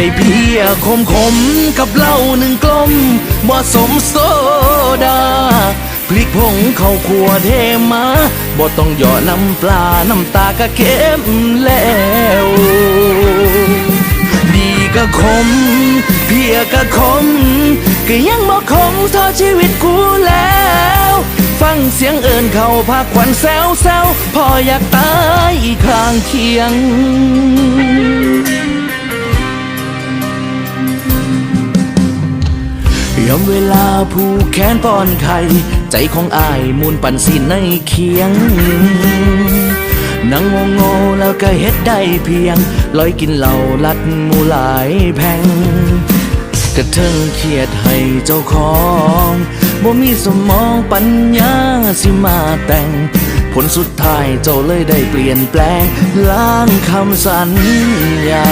ได้เพียคมขมกับเหล้าหนึ่งกลมเหมาะสมโซดาพริกผงเข้าขัวเทมาบ่ต้องหยอน้ำปลาน้ำตากะเค็มแล้วดีก็ขม เพียก็ขมก็ยังบ่ขมท่าชีวิตกูแล้ว ฟังเสียงเอินเขาพาควันแซวแซวพออยากตายอีกข้างเคียง ยอมเวลาผู้แขนป้อนไข่ใจของอายมูลปั่นสินในเคียงนั่งงงๆแล้วก็เฮ็ดได้เพียงลอยกินเหล้าลัดมูหลายแพงกระเทิงเครียดให้เจ้าของบ่มีสมองปัญญาสิมาแต่ง ผลสุดท้ายเจ้าเลยได้เปลี่ยนแปลง ล้างคำสัญญา